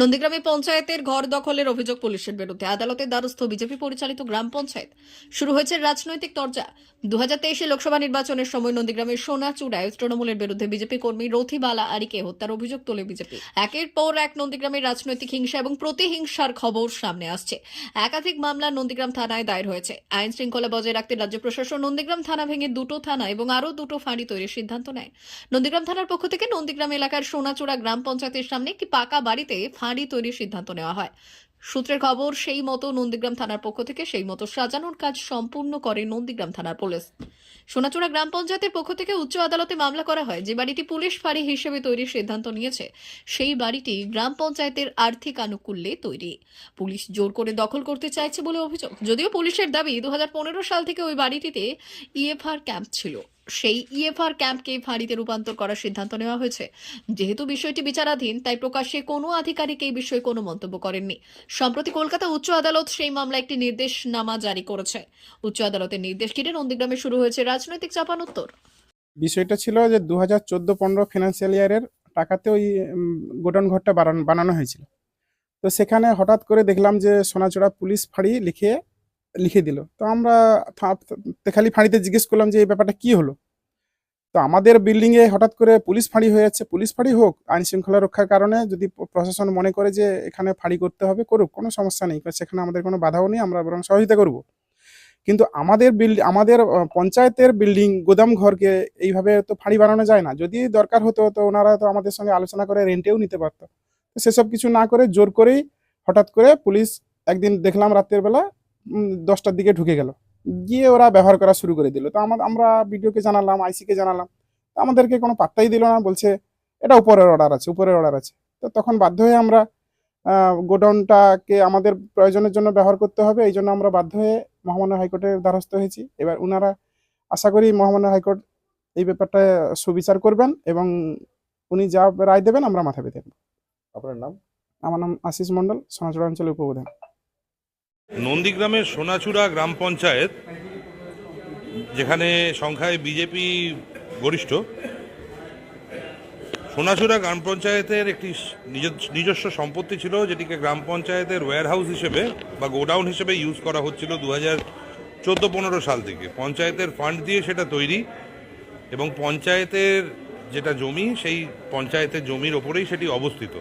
নন্দীগ্রামে পঞ্চায়েতের ঘর দখলের অভিযোগ পুলিশের বিরুদ্ধে। আদালতের দ্বারস্থ বিজেপি পরিচালিত গ্রাম পঞ্চায়েত। শুরু হয়েছে রাজনৈতিক তরজা। দু লোকসভা নির্বাচনের সময় নন্দীগ্রামের সোনাচূড়ায় তৃণমূলের বিরুদ্ধে বিজেপি কর্মী রথিবালা আরিকে হত্যার অভিযোগ তোলে বিজেপি। একের পর এক নন্দীগ্রামের রাজনৈতিক হিংসা এবং প্রতিহিংসার খবর সামনে আসছে। একাধিক মামলা নন্দীগ্রাম থানায় দায়ের হয়েছে। আইন শৃঙ্খলা বজায় রাখতে রাজ্য প্রশাসন নন্দীগ্রাম থানা ভেঙে দুটো থানা এবং আরও দুটো ফাঁড়ি তৈরির সিদ্ধান্ত নেয়। নন্দীগ্রাম থানার পক্ষ থেকে নন্দীগ্রাম এলাকার সোনাচূড়া গ্রাম পঞ্চায়েতের সামনে একটি পাকা বাড়িতে ফাঁড়ি তৈরির সিদ্ধান্ত নেওয়া হয়। সূত্রের খবর, সেই মতো নন্দীগ্রাম থানার পক্ষ থেকে সেই মতো সাজানোর কাজ সম্পূর্ণ করে নন্দীগ্রাম থানার পুলিশ। সোনাচূড়া গ্রাম পঞ্চায়েতের পক্ষ থেকে উচ্চ আদালতে মামলা করা হয়। যে বাড়িটি পুলিশ ফাঁড়ি হিসেবে তৈরির সিদ্ধান্ত নিয়েছে, সেই বাড়িটি গ্রাম পঞ্চায়েতের আর্থিক আনুকূল্যে তৈরি। পুলিশ জোর করে দখল করতে চাইছে বলে অভিযোগ। যদিও পুলিশের দাবি দু হাজার পনেরো সাল থেকে ওই বাড়িটিতে ইএফআর ক্যাম্প ছিল। সেই ইএফআর ক্যাম্পকে ফাঁড়িতে রূপান্তর করার সিদ্ধান্ত নেওয়া হয়েছে। যেহেতু বিষয়টি বিচারাধীন, তাই প্রকাশ্যে কোনো আধিকারিক এই বিষয়ে কোনো মন্তব্য করেননি। সম্প্রতি কলকাতা উচ্চ আদালত সেই মামলায় একটি নির্দেশনামা জারি করেছে। উচ্চ আদালতের নির্দেশ ঘিরে নন্দীগ্রামে শুরু হয়েছে রাজনৈতিক চাপানোত্তর। বিষয়টা ছিল যে দু হাজার চোদ্দ পনেরো ফিনান্সিয়াল ইয়ারের টাকাতে ওই গোডাউন ঘরটা বানানো হয়েছিল। তো সেখানে হঠাৎ করে দেখলাম যে সোনাচড়া পুলিশ ফাঁড়ি লিখে লিখে দিল। তো আমরা থা- তে- খালি ফাঁড়িতে জিজ্ঞেস করলাম যে এই ব্যাপারটা কি হলো? তো আমাদের বিল্ডিংয়ে হঠাৎ করে পুলিশ ফাঁড়ি হয়ে যাচ্ছে। পুলিশ ফাঁড়ি হোক, আইন শৃঙ্খলা রক্ষার কারণে যদি প্রশাসন মনে করে যে এখানে ফাঁড়ি করতে হবে, করুক, কোনো সমস্যা নেই। সেখানে আমাদের কোনো বাধাও নেই, আমরা বরং সহযোগিতা করব। কিন্তু আমাদের বিল্ডিং আমাদের পঞ্চায়েতের বিল্ডিং গোদাম ঘরকে এইভাবে তো ফাঁড়ি বানানো যায় না। যদি দরকার হতো তো ওনারা তো আমাদের সঙ্গে আলোচনা করে রেন্টেও নিতে পারতো। সেসব কিছু না করে জোর করেই হঠাৎ করে পুলিশ একদিন দেখলাম রাতের বেলা দশটার দিকে ঢুকে গেল। গিয়ে ওরা ব্যবহার করা শুরু করে দিল। তো আমা- আমরা বিডিওকে জানালাম আইসিকে জানালাম। তো আমাদেরকে কোনো পাত্তাই দিল না বলছে এটা উপরের অর্ডার আছে উপরের অর্ডার আছে। তো তখন বাধ্য হয়ে আমরা গোডাউনটাকে আমাদের প্রয়োজনের জন্য ব্যবহার করতে হবে। এই জন্য আমরা বাধ্য হয়ে মহামান্য হাইকোর্টের দ্বারস্থ হয়েছি। এবার ওনারা আশা করি মহামান্য হাইকোর্ট এই ব্যাপারটা সুবিচার করবেন এবং উনি যা রায় দেবেন আমরা মাথা পেতে। আপনার নাম? আমার নাম আশিস মণ্ডল সোনাচড়া অঞ্চলের উপপ্রধান। নন্দীগ্রামের সোনাচূড়া গ্রাম পঞ্চায়েত, যেখানে সংখ্যায় বিজেপি গরিষ্ঠ, সোনাচূড়া গ্রাম পঞ্চায়েতের একটি নিজ- নিজস্ব সম্পত্তি ছিল, যেটিকে গ্রাম পঞ্চায়েতের ওয়্যার হাউস হিসেবে বা গোডাউন হিসেবে ইউজ করা হচ্ছিল দু হাজার পনেরো সাল থেকে। পঞ্চায়েতের ফান্ড দিয়ে সেটা তৈরি এবং পঞ্চায়েতের যেটা জমি, সেই পঞ্চায়েতের জমির ওপরেই সেটি অবস্থিত।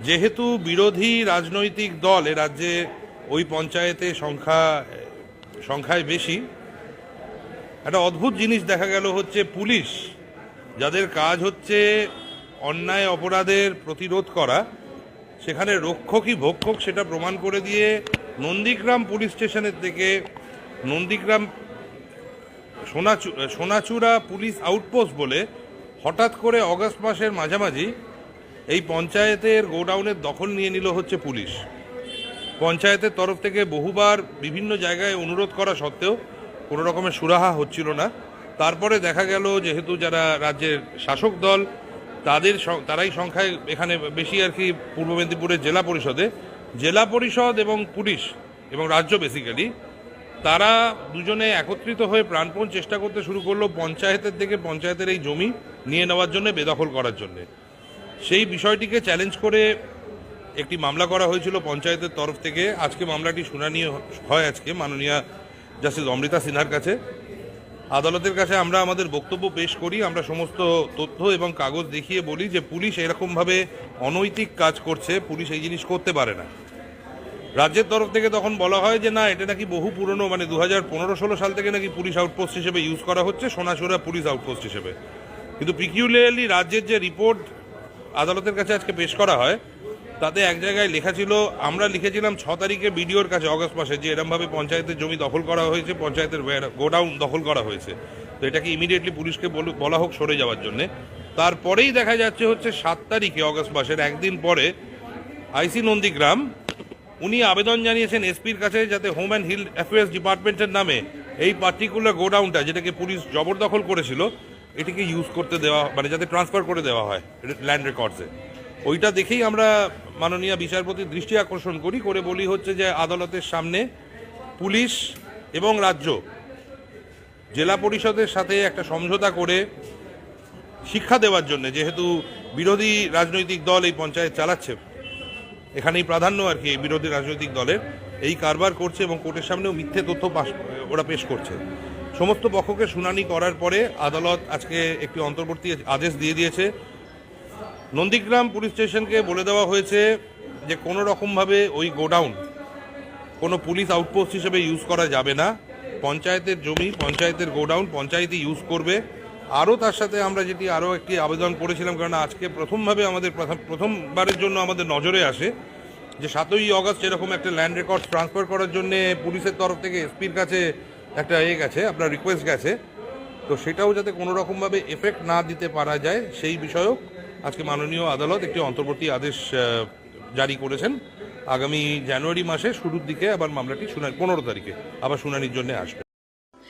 যেহেতু বিরোধী রাজনৈতিক দল এ রাজ্যে ওই পঞ্চায়েতে সংখ্যা, সংখ্যায় বেশি। একটা অদ্ভুত জিনিস দেখা গেল হচ্ছে পুলিশ, যাদের কাজ হচ্ছে অন্যায় অপরাধের প্রতিরোধ করা। সেখানে রক্ষকই ভক্ষক, সেটা প্রমাণ করে দিয়ে নন্দীগ্রাম পুলিশ স্টেশনের থেকে নন্দীগ্রাম সোনাচু, সোনাচূড়া পুলিশ আউটপোস্ট বলে হঠাৎ করে অগস্ট মাসের মাঝামাঝি এই পঞ্চায়েতের গোডাউনের দখল নিয়ে নিল হচ্ছে পুলিশ। পঞ্চায়েতের তরফ থেকে বহুবার বিভিন্ন জায়গায় অনুরোধ করা সত্ত্বেও কোনো রকমের সুরাহা হচ্ছিল না। তারপরে দেখা গেল যেহেতু যারা রাজ্যের শাসক দল, তাদের তারাই সংখ্যায় এখানে বেশি আর কি পূর্ব মেদিনীপুরের জেলা পরিষদে। জেলা পরিষদ এবং পুলিশ এবং রাজ্য বেসিক্যালি তারা দুজনে একত্রিত হয়ে প্রাণপণ চেষ্টা করতে শুরু করল পঞ্চায়েতের থেকে পঞ্চায়েতের এই জমি নিয়ে নেওয়ার জন্য, বেদখল করার জন্যে। সেই বিষয়টিকে চ্যালেঞ্জ করে একটি মামলা করা হয়েছিল পঞ্চায়েতের তরফ থেকে। আজকে মামলাটি শুনানি হয় আজকে মাননীয় জাস্টিস অমৃতা সিনহার কাছে। আদালতের কাছে আমরা আমাদের বক্তব্য পেশ করি। আমরা সমস্ত তথ্য এবং কাগজ দেখিয়ে বলি যে পুলিশ এরকমভাবে অনৈতিক কাজ করছে, পুলিশ এই জিনিস করতে পারে না। রাজ্যের তরফ থেকে তখন বলা হয় যে না, এটা নাকি বহু পুরনো মানে দু হাজার পনেরো ষোলো সাল থেকে নাকি পুলিশ আউটপোস্ট হিসেবে ইউজ করা হচ্ছে সোনাচুরা পুলিশ আউটপোস্ট হিসেবে। কিন্তু পিকিউলিয়ারলি রাজ্যের যে রিপোর্ট আদালতের কাছে আজকে পেশ করা হয় তাতে এক জায়গায় লেখা ছিল, আমরা লিখেছিলাম ছ তারিখে বিডিওর কাছে অগস্ট মাসে, যে এরমভাবে পঞ্চায়েতের জমি দখল করা হয়েছে, পঞ্চায়েতের গোডাউন দখল করা হয়েছে। তো এটাকে ইমিডিয়েটলি পুলিশকে বল- হোক সরে যাওয়ার জন্য। তারপরেই দেখা যাচ্ছে হচ্ছে সাত তারিখে, অগস্ট মাসের একদিন পরে, আইসি নন্দীগ্রাম, উনি আবেদন জানিয়েছেন এসপির কাছে যাতে হোম অ্যান্ড হিল অ্যাফেয়ার্স ডিপার্টমেন্টের নামে এই পার্টিকুলার গোডাউনটা, যেটাকে পুলিশ জবরদখল করেছিল, এটিকে ইউজ করতে দেওয়া মানে যাতে ট্রান্সফার করে দেওয়া হয় ল্যান্ড রেকর্ডসে ওইটা দেখেই আমরা মাননীয় বিচারপতির দৃষ্টি আকর্ষণ করি, করে বলি হচ্ছে যে আদালতের সামনে পুলিশ এবং রাজ্য জেলা পরিষদের সাথে একটা সমঝোতা করে শিক্ষা দেওয়ার জন্য, যেহেতু বিরোধী রাজনৈতিক দল এই পঞ্চায়েত চালাচ্ছে, এখানেই প্রাধান্য আর কি এই বিরোধী রাজনৈতিক দলের, এই কারবার করছে এবং কোর্টের সামনেও মিথ্যে তথ্য ওরা পেশ করছে। সমস্ত পক্ষকে শুনানি করার পরে আদালত আজকে একটি অন্তর্বর্তী আদেশ দিয়ে দিয়েছে নন্দীগ্রাম পুলিশ স্টেশনকে বলে দেওয়া হয়েছে যে কোনো রকমভাবে ওই গোডাউন কোনো পুলিশ আউটপোস্ট হিসেবে ইউজ করা যাবে না। পঞ্চায়েতের জমি, পঞ্চায়েতের গোডাউন পঞ্চায়েতই ইউজ করবে। আরও তার সাথে আমরা যেটি আরও একটি আবেদন করেছিলাম, কারণ আজকে প্রথমভাবে আমাদের প্রথম- প্রথমবারের জন্য আমাদের নজরে আসে যে সাতই অগস্ট এরকম একটা ল্যান্ড রেকর্ড ট্রান্সফার করার জন্য পুলিশের তরফ থেকে এসপির কাছে একটা এ গেছে, আপনার রিকোয়েস্ট গেছে। তো সেটাও যাতে কোনো রকমভাবে এফেক্ট না দিতে পারা যায়, সেই বিষয়েও আজকে মাননীয় আদালত একটি অন্তর্বর্তী আদেশ জারি করেছেন। আগামী জানুয়ারি মাসে শুরুর দিকে আবার মামলাটি শুনানি, পনেরো তারিখে আবার শুনানির জন্য আসবে।